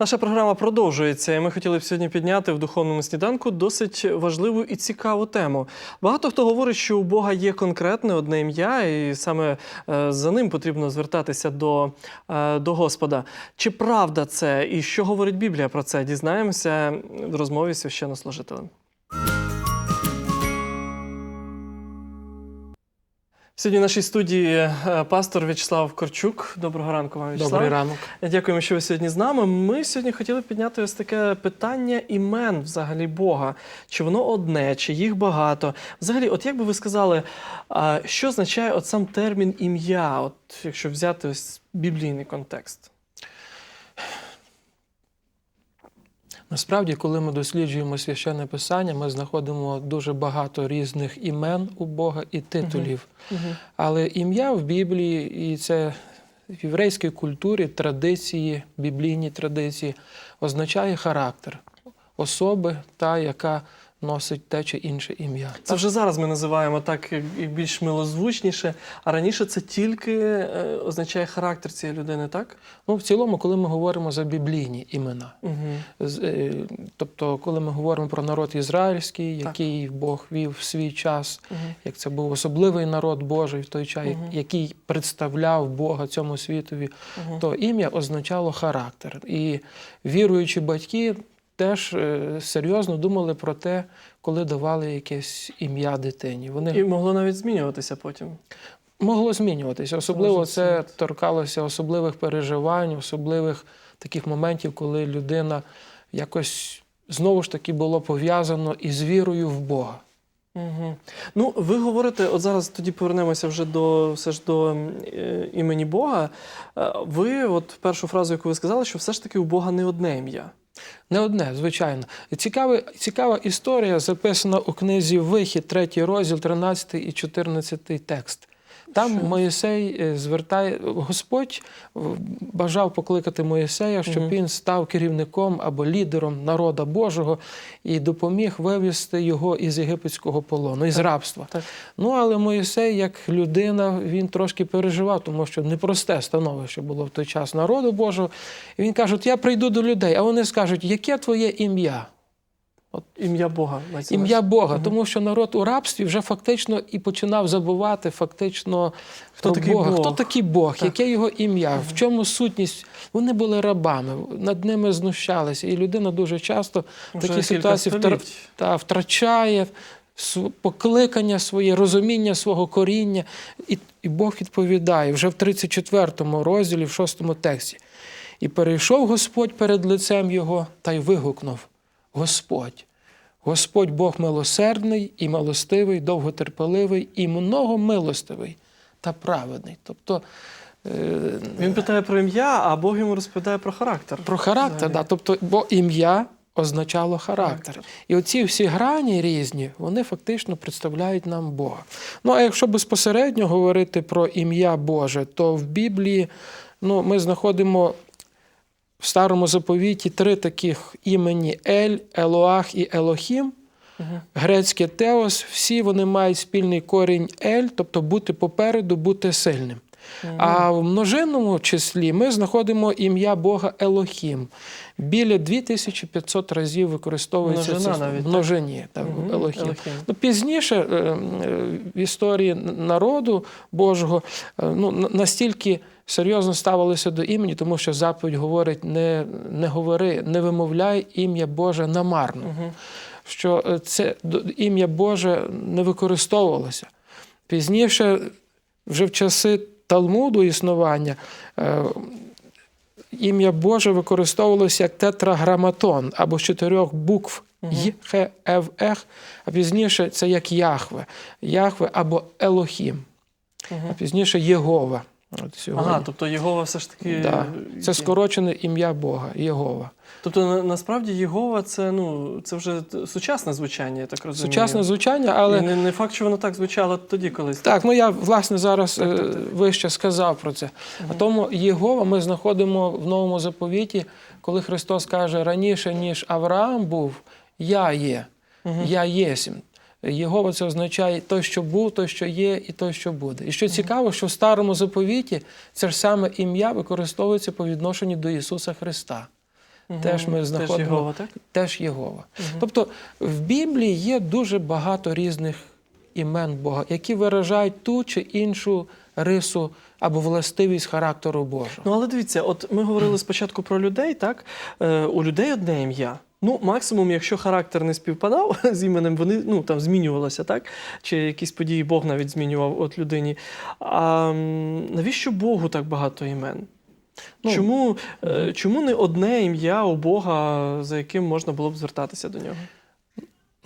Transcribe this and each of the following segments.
Наша програма продовжується, і ми хотіли б сьогодні підняти в духовному сніданку досить важливу і цікаву тему. Багато хто говорить, що у Бога є конкретне одне ім'я, і саме е, за ним потрібно звертатися до, е, до Господа. Чи правда це і що говорить Біблія про це? Дізнаємося в розмові з священнослужителем. Сьогодні в нашій студії е, пастор В'ячеслав Корчук. Доброго ранку вам, В'ячеслав. Добрий ранок. Дякуємо, що ви сьогодні з нами. Ми сьогодні хотіли підняти ось таке питання імен взагалі Бога. Чи воно одне, чи їх багато? Взагалі, от як би ви сказали, що означає от сам термін ім'я, от якщо взяти ось біблійний контекст? Насправді, коли ми досліджуємо священне писання, ми знаходимо дуже багато різних імен у Бога і титулів. Але ім'я в Біблії, і це в єврейській культурі, традиції, біблійні традиції, означає характер особи, та, яка носить те чи інше ім'я. Це вже зараз ми називаємо так більш милозвучніше, а раніше це тільки е, означає характер цієї людини, так? Ну, в цілому, коли ми говоримо за біблійні імена. Угу. Тобто, коли ми говоримо про народ ізраїльський, Так. який Бог вів в свій час, Угу. як це був особливий народ Божий в той час, Мгм. який представляв Бога цьому світові, Угу. то ім'я означало характер. І віруючі батьки теж е, серйозно думали про те, коли давали якесь ім'я дитині. Вони І могло навіть змінюватися потім. могло змінюватися. Особливо це торкалося особливих переживань, особливих таких моментів, коли людина якось знову ж таки було пов'язано із вірою в Бога. Угу. Ну, ви говорите, от зараз тоді повернемося вже до все ж до е, імені Бога. Е, Ви, от першу фразу, яку ви сказали, що все ж таки у Бога не одне ім'я. Не одне, звичайно. Цікава, цікава історія записана у книзі Вихід, третій розділ, 13 і 14 текст. Там? Моїсей е, звертає, Господь е, бажав покликати Моїсея, щоб він став керівником або лідером народа Божого і допоміг вивести його із єгипетського полону, із Так, рабства. так. Ну, але Моїсей, як людина, він трошки переживав, тому що непросте становище було в той час народу Божого. І він каже: я прийду до людей, а вони скажуть, яке твоє ім'я? Ім'я Бога. Ім'я. Бога, Мгм. тому що народ у рабстві вже фактично і починав забувати фактично Хто про такий Бога. Бог? Хто такий Бог, Так. яке його ім'я, в чому сутність? Вони були рабами, над ними знущалися. І людина дуже часто в Вже такій ситуації століть. та, втрачає покликання своє, розуміння свого коріння. І, і Бог відповідає вже в 34 розділі, в 6 тексті. І перейшов Господь перед лицем його та й вигукнув: Господь. Господь Бог милосердний і милостивий, довготерпеливий і многомилостивий та праведний. Тобто е, Він питає про ім'я, а Бог йому розповідає про характер. про характер, да, тобто, бо ім'я означало характер. Характер. І оці всі грані різні, вони фактично представляють нам Бога. Ну, а якщо безпосередньо говорити про ім'я Боже, то в Біблії ну, ми знаходимо в старому заповіті три таких імені Ель, Елоах і Елохім. Мгм. Грецьке теос, всі вони мають спільний корінь ель, тобто бути попереду, бути сильним. А в множинному числі ми знаходимо ім'я Бога Елохім. Біля 2500 разів використовується Множина це навіть, так? множині так, Мгм. Елохім. Елохім. Ну, пізніше е, е, в історії народу Божого е, ну, настільки серйозно ставилися до імені, тому що заповідь говорить: не, не говори, не вимовляй ім'я Боже намарно Мгм. що це ім'я Боже не використовувалося. Пізніше, вже в часи Талмуду існування, е, ім'я Боже використовувалося як тетраграматон або з чотирьох букв Й, Х, Ев, Ех, а пізніше це як Яхве, Яхве або Елохім, а пізніше Єгова. От сьогодні. Ага, тобто Єгова все ж таки. да. Це скорочене ім'я Бога, Єгова. Тобто на, насправді Єгова це, ну, це вже сучасне звучання, я так розумію. Сучасне звучання, але І не, не факт, що воно так звучало тоді колись. Так, ну я власне зараз Так, так, е, так. вище сказав про це. А тому Єгова ми знаходимо в новому заповіті, коли Христос каже раніше, ніж Авраам був, я є, Мгм. я єсмь. Єгова це означає той, що був, той, що є, і той, що буде. І що цікаво, що в старому заповіті це ж саме ім'я використовується по відношенню до Ісуса Христа. Мгм. теж ми знаходимо Єгова, так? теж Єгова. Тобто в Біблії є дуже багато різних імен Бога, які виражають ту чи іншу рису або властивість характеру Божого. Ну, але дивіться, от ми говорили спочатку про людей, так? Е, у людей одне ім'я. Ну, максимум, якщо характер не співпадав з іменем, вони ну, там змінювалося, так? Чи якісь події Бог навіть змінював от людині. А навіщо Богу так багато імен? Ну, чому, е, чому не одне ім'я у Бога, за яким можна було б звертатися до нього?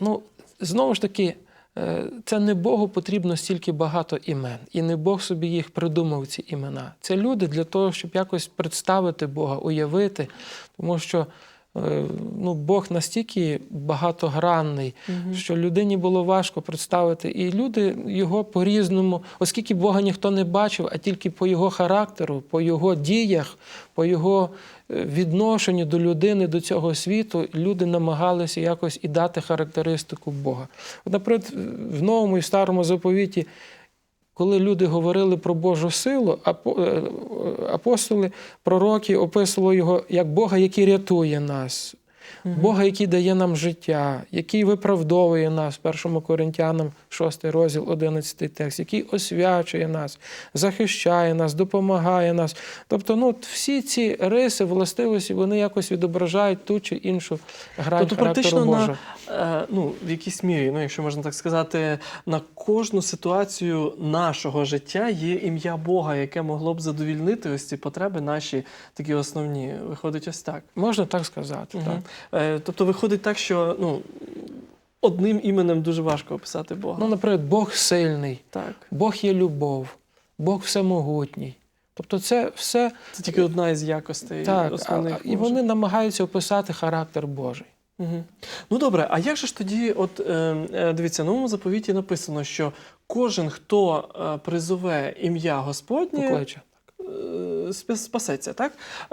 Ну, знову ж таки, е, це не Богу потрібно стільки багато імен, і не Бог собі їх придумав, ці імена. Це люди для того, щоб якось представити Бога, уявити, тому що ну, Бог настільки багатогранний, що людині було важко представити. І люди його по-різному, оскільки Бога ніхто не бачив, а тільки по його характеру, по його діях, по його е, відношенню до людини, до цього світу, люди намагалися якось і дати характеристику Бога. От, наприклад, в новому і старому заповіті. Коли люди говорили про Божу силу, апо- е, апостоли, пророки описували його як Бога, який рятує нас, Бога, який дає нам життя, який виправдовує нас, 1 Коринтянам 6 розділ, 11 текст, який освячує нас, захищає нас, допомагає нас. Тобто, ну, всі ці риси, властивості, вони якось відображають ту чи іншу грань Тобто, характеру практично Божого. на, е, ну, в якійсь мірі, ну, якщо можна так сказати, на кожну ситуацію нашого життя є ім'я Бога, яке могло б задовільнити ось ці потреби наші такі основні. Виходить ось так. Можна так сказати. Так. Е, Тобто виходить так, що ну, одним іменем дуже важко описати Бога. Ну, наприклад, Бог сильний. так. Бог є любов, Бог всемогутній. Тобто це все Це тільки одна із якостей так, основних. а- і вони намагаються описати характер Божий. Угу. Ну добре, а як же ж тоді, от е, е, дивіться, в новому заповіті написано, що кожен, хто призове ім'я Господнє, Покличе. Е, спа- спасеться, так?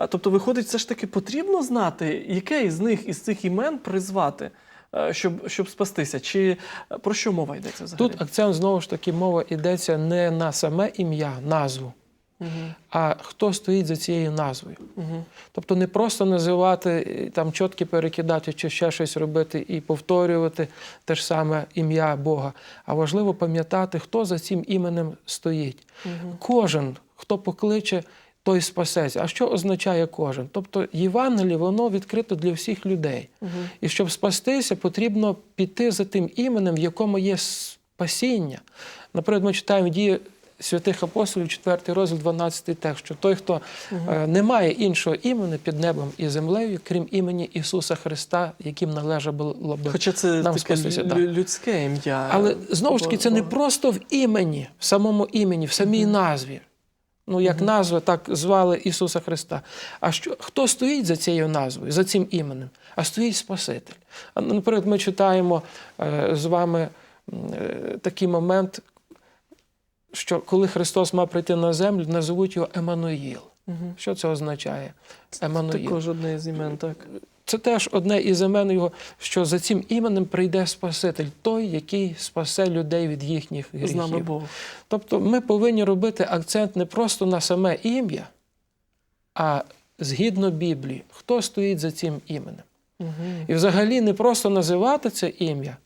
Тобто, виходить, все ж таки потрібно знати, яке із них із цих імен призвати, е, щоб, щоб спастися? Чи е, про що мова йдеться взагалі? Тут акцент знову ж таки мова йдеться не на саме ім'я, назву, Угу. а хто стоїть за цією назвою. Угу. Тобто не просто називати, там чотки перекидати чи ще щось робити і повторювати те ж саме ім'я Бога, а важливо пам'ятати, хто за цим іменем стоїть. Угу. Кожен, хто покличе, той спасеться. А що означає кожен? Тобто Євангеліє, воно відкрито для всіх людей. Угу. І щоб спастися, потрібно піти за тим іменем, в якому є спасіння. Наприклад, ми читаємо дії святих апостолів, 4 розділ, 12 текст, що той, хто е, не має іншого імені під небом і землею, крім імені Ісуса Христа, яким належало би Хоча це нам таке да. людське ім'я. але знову ж таки, це не просто в імені, в самому імені, в самій назві. Ну, як назва, так звали Ісуса Христа. А що, хто стоїть за цією назвою, за цим іменем? А стоїть Спаситель. А, Наприклад, ми читаємо е, з вами е, такий момент, що коли Христос мав прийти на землю, назовуть його Еммануїл. Мгм. Що це означає? Еммануїл. Також одне з імен, так. Це теж одне із імен його, що за цим іменем прийде Спаситель, той, який спасе людей від їхніх З нами. Бог. Тобто ми повинні робити акцент не просто на саме ім'я, а згідно Біблії, хто стоїть за цим іменем. Угу. І взагалі не просто називати це ім'я.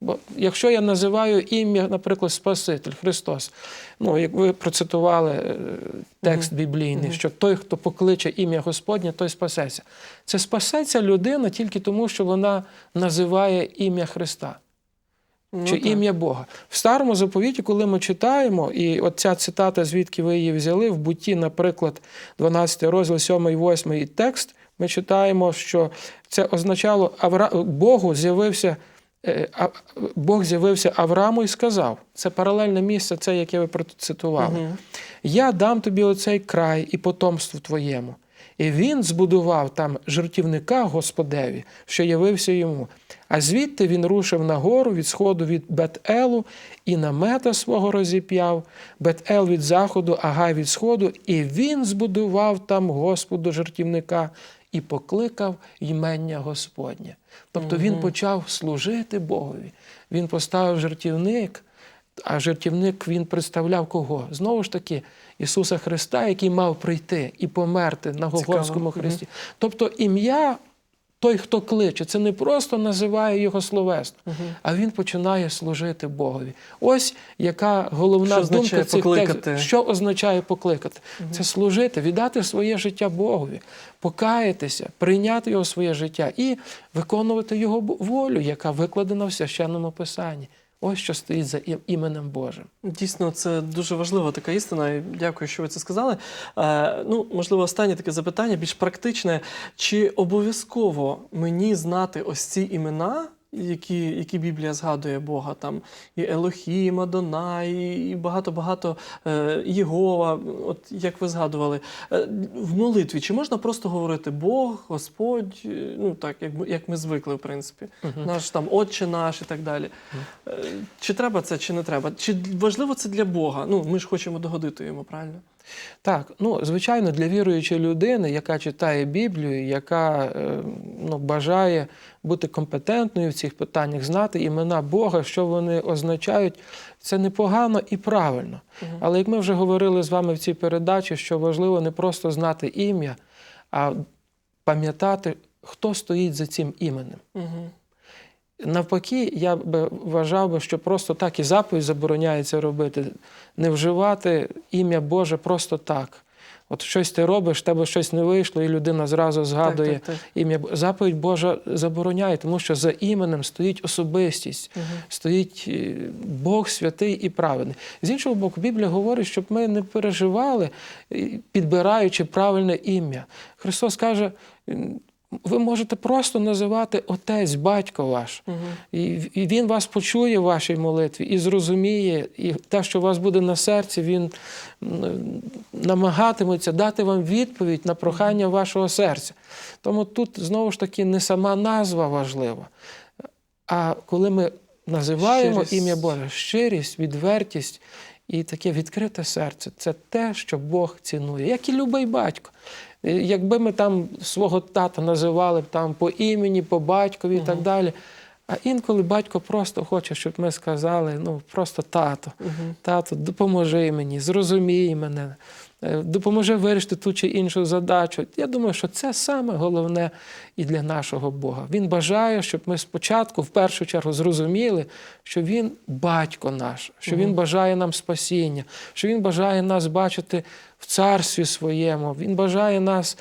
Бо якщо я називаю ім'я, наприклад, Спаситель Христос, ну як ви процитували е, текст біблійний, Мгм. що той, хто покличе ім'я Господнє, той спасеться. Це спасеться людина тільки тому, що вона називає ім'я Христа Ну, чи так. ім'я Бога. В старому заповіті, коли ми читаємо, і от ця цитата, звідки ви її взяли, в буті, наприклад, 12 розділ, 7 і 8 текст, ми читаємо, що це означало. Богу з'явився. Е, Бог з'явився Аврааму і сказав: це паралельне місце, це яке ви процитували. Мгм. Я дам тобі оцей край і потомству твоєму. І він збудував там жертівника Господеві, що явився йому. А звідти він рушив на гору від сходу від Бет-Елу і намета свого розіп'яв, Бет-Ел від заходу, а Гай від сходу, і він збудував там Господу жертівника і покликав ймення Господнє. Тобто він почав служити Богові. Він поставив жертівник, А жертівник він представляв кого? Знову ж таки, Ісуса Христа, який мав прийти і померти на Голгофському Христі. хресті. Тобто ім'я, той, хто кличе, це не просто називає його словесно, а він починає служити Богові. Ось яка головна Що думка цих текстів. Що означає покликати? Це служити, віддати своє життя Богові, покаятися, прийняти його своє життя і виконувати його волю, яка викладена в священному писанні. Ось що стоїть за ім- іменем Божим. Дійсно, це дуже важлива така істина. і Дякую, що ви це сказали. Е, ну, можливо, останнє таке запитання, більш практичне. Чи обов'язково мені знати ось ці імена, які, які Біблія згадує Бога? Там і Елохім, Адонай, і багато-багато е, Єгова, от як ви згадували. Е, в молитві чи можна просто говорити Бог, Господь, е, ну так, як, як ми звикли, в принципі, наш там Отче наш і так далі. Е, Чи треба це, чи не треба? Чи важливо це для Бога? Ну, ми ж хочемо догодити йому, правильно? Так, ну звичайно, для віруючої людини, яка читає Біблію, яка е, ну, бажає бути компетентною в цих питаннях, знати імена Бога, що вони означають, це непогано і правильно. Але як ми вже говорили з вами в цій передачі, що важливо не просто знати ім'я, а пам'ятати, хто стоїть за цим іменем. Угу. Навпаки, я би вважав би, що просто так і заповідь забороняється робити, не вживати ім'я Боже просто так. От щось ти робиш, тебе щось не вийшло, і людина зразу згадує Так, так, так. ім'я. Заповідь Божа забороняє, тому що за іменем стоїть особистість, стоїть е, Бог святий і праведний. З іншого боку, Біблія говорить, щоб ми не переживали, підбираючи правильне ім'я. Христос каже. Ви можете просто називати Отець, батько ваш, і, і Він вас почує в вашій молитві і зрозуміє, і те, що у вас буде на серці, Він намагатиметься дати вам відповідь на прохання вашого серця. Тому тут знову ж таки не сама назва важлива, а коли ми називаємо Щирість. ім'я Боже, щирість, відвертість і таке відкрите серце це те, що Бог цінує, як і любий батько. Е, Якби ми там свого тата називали б там по імені, по батькові і так далі. А інколи батько просто хоче, щоб ми сказали, ну просто тато, тато, допоможи мені, зрозумій мене, е, допоможи вирішити ту чи іншу задачу. Я думаю, що це саме головне і для нашого Бога. Він бажає, щоб ми спочатку, в першу чергу, зрозуміли, що Він батько наш, що Він бажає нам спасіння, що Він бажає нас бачити в царстві своєму. Він бажає нас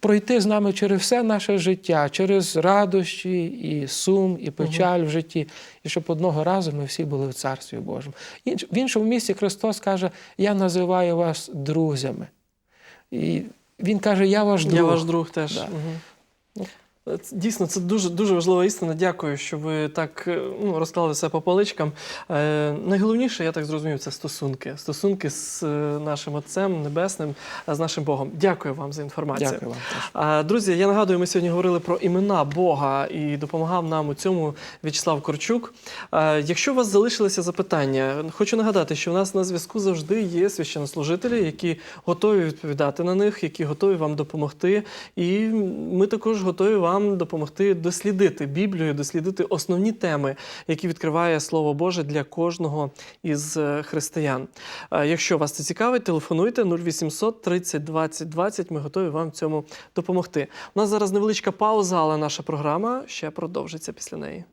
пройти з нами через все наше життя, через радощі, і сум, і печаль в житті, і щоб одного разу ми всі були в Царстві Божому. В іншому місці Христос каже: Я називаю вас друзями. І Він каже, я ваш друг. Я ваш друг теж. Да. Мгм. Дійсно, це дуже дуже важлива істина. Дякую, що ви так е, ну, розклали все по поличкам. Е, найголовніше, я так зрозумів, це стосунки. Стосунки з е, нашим Отцем Небесним, а з нашим Богом. Дякую вам за інформацію. Дякую вам теж. Друзі, я нагадую, ми сьогодні говорили про імена Бога і допомагав нам у цьому В'ячеслав Корчук. А, Якщо у вас залишилися запитання, хочу нагадати, що у нас на зв'язку завжди є священнослужителі, які готові відповідати на них, які готові вам допомогти. І ми також готові вам допомогти дослідити Біблію, дослідити основні теми, які відкриває Слово Боже для кожного із е, християн. Якщо вас це цікавить, телефонуйте 0800 30 20 20. Ми готові вам в цьому допомогти. У нас зараз невеличка пауза, але наша програма ще продовжиться після неї.